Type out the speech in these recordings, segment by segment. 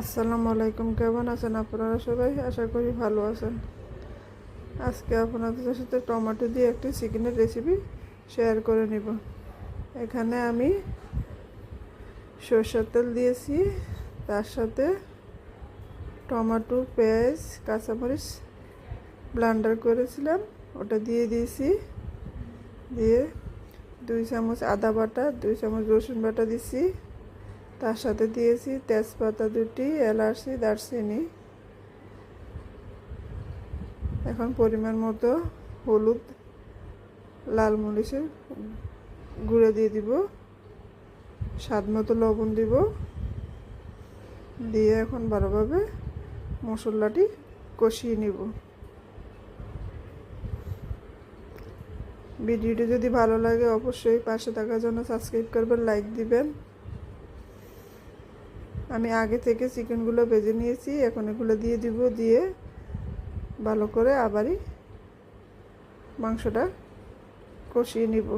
আসসালামু আলাইকুম, কেমন আছেন আপনারা সবাই? আশা করি ভালো আছেন। আজকে আপনাদের সাথে টমেটো দিয়ে একটি চিকেনের রেসিপি শেয়ার করে নিব। এখানে আমি সরষের তেল দিয়েছি, তার সাথে টমেটো, পেঁয়াজ, কাঁচামরিচ ব্লান্ডার করেছিলাম, ওটা দিয়ে দিয়েছি। দিয়ে দুই চামচ আদা বাটা, দুই চামচ রসুন বাটা দিছি তার সাথে দিয়েছি তেজপাতা দুটি, এলাচি, দারচিনি। এখন পরিমাণ মতো হলুদ, লাল মরিচের গুঁড়ো দিয়ে দিব। স্বাদ মতো লবণ দিব। দিয়ে এখন ভালোভাবে মশলাটি কষিয়ে নিব। ভিডিওটি যদি ভালো লাগে অবশ্যই পাশে থাকার জন্য সাবস্ক্রাইব করবেন, লাইক দিবেন। আমি আগে থেকে চিকেনগুলো ভেজে নিয়েছি, এখন এগুলো দিয়ে দিব, দিয়ে ভালো করে আবারই মাংসটা কষিয়ে নিব।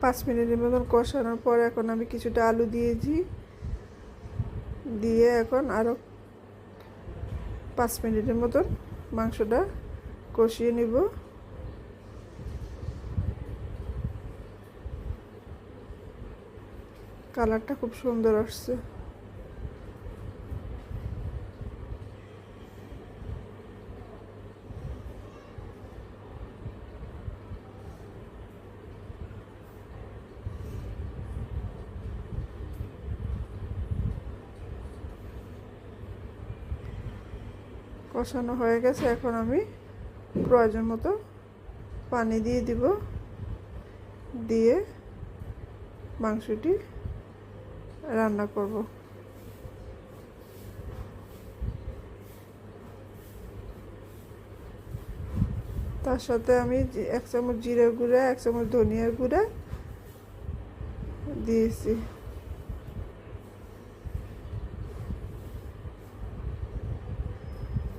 পাঁচ মিনিটের মতন কষানোর পর এখন আমি কিছুটা আলু দিয়েছি, দিয়ে এখন আরও পাঁচ মিনিটের মতন মাংসটা কষিয়ে নিব। কালারটা খুব সুন্দর আসছে। কষানো হয়ে গেছে, এখন আমি প্রয়োজন মতো পানি দিয়ে দিব। দিয়ে মাংসটি রান্না করব। তার সাথে আমি এক চামচ জিরের গুঁড়া, এক চামচ ধনিয়ার গুঁড়া দিয়েছি।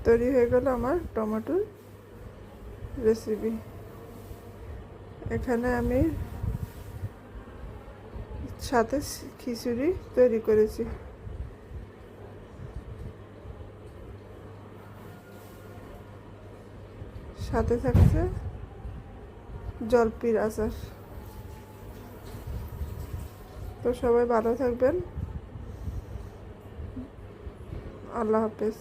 তৈরি হয়ে গেল আমার টমেটোর রেসিপি এখানে আমি সাথে খিচুড়ি তৈরি করেছি। সাথে থাকছে জলপির আচার। তো সবাই ভালো থাকবেন। আল্লাহ হাফেজ।